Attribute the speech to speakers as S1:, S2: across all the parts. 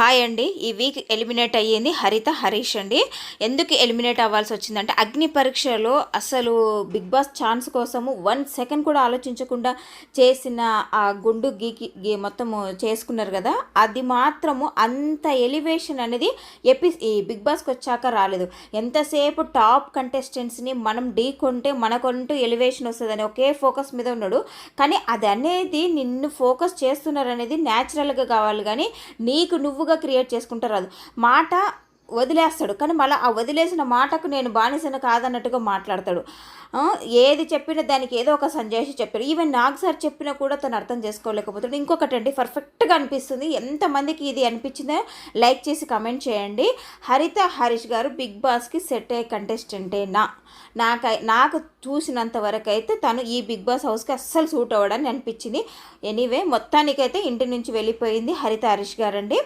S1: Hi అండి. ఈ week eliminate అయ్యింది హరిత హరీష్ అండి. ఎందుకు ఎలిమినేట్ అవ్వాల్సి వచ్చిందంటే అగ్ని పరీక్షలో అసలు బిగ్ బాస్ ఛాన్స్ కోసము వన్ సెకండ్ కూడా ఆలోచించకుండా చేసిన ఆ గుండు గీకి గీ మొత్తము చేసుకున్నారు కదా. అది మాత్రము అంత ఎలివేషన్ అనేది ఎపి ఈ బిగ్ బాస్కి వచ్చాక రాలేదు. ఎంతసేపు టాప్ కంటెస్టెంట్స్ని మనం ఢీ కొంటే మనకంటూ ఎలివేషన్ వస్తుందని ఒకే ఫోకస్ మీద ఉన్నాడు. కానీ అది అనేది నిన్ను ఫోకస్ చేస్తున్నారనేది న్యాచురల్గా కావాలి. కానీ నీకు నువ్వు క్రియేట్ చేసుకుంటారు రాదు మాట వదిలేస్తాడు. కానీ మళ్ళీ ఆ వదిలేసిన మాటకు నేను బానిసను కాదన్నట్టుగా మాట్లాడతాడు. ఏది చెప్పినా దానికి ఏదో ఒక సంజేషి చెప్పారు ఈవెన్ నాకు సార్ చెప్పినా కూడా తను అర్థం చేసుకోలేకపోతాడు ఇంకొకటి అండి పర్ఫెక్ట్గా అనిపిస్తుంది. ఎంతమందికి ఇది అనిపించిందో లైక్ చేసి కమెంట్ చేయండి. హరిత హరీష్ గారు బిగ్ బాస్కి సెట్ అయ్యే కంటెస్టెంటేనా? నాకై నాకు చూసినంత వరకు అయితే తను ఈ బిగ్ బాస్ హౌస్కి అస్సలు సూట్ అవ్వడని అనిపించింది. ఎనీవే మొత్తానికైతే ఇంటి నుంచి వెళ్ళిపోయింది హరిత హరీష్ గారండి.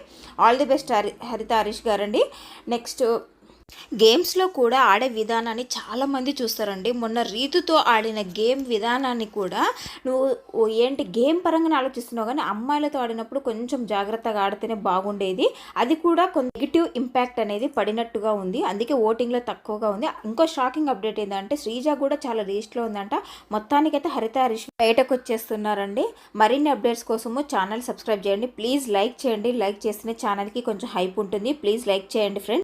S1: All the best Hari Haritha Harish గారండి. ನೆಕ್ಸ್ಟು గేమ్స్లో కూడా ఆడే విధానాన్ని చాలామంది చూస్తారండి. మొన్న రీతుతో ఆడిన గేమ్ విధానాన్ని కూడా నువ్వు ఏంటి గేమ్ పరంగానే ఆలోచిస్తున్నావు కానీ అమ్మాయిలతో ఆడినప్పుడు కొంచెం జాగ్రత్తగా ఆడితేనే బాగుండేది. అది కూడా కొంత నెగిటివ్ ఇంపాక్ట్ అనేది పడినట్టుగా ఉంది. అందుకే ఓటింగ్లో తక్కువగా ఉంది. ఇంకో షాకింగ్ అప్డేట్ ఏంటంటే శ్రీజ కూడా చాలా రీచ్లో ఉందంట. మొత్తానికైతే హరిత హరీష్ బయటకు వచ్చేస్తున్నారండి. మరిన్ని అప్డేట్స్ కోసము ఛానల్ సబ్స్క్రైబ్ చేయండి. ప్లీజ్ లైక్ చేయండి. లైక్ చేస్తేనే ఛానల్కి కొంచెం హైప్ ఉంటుంది. ప్లీజ్ లైక్ చేయండి ఫ్రెండ్స్.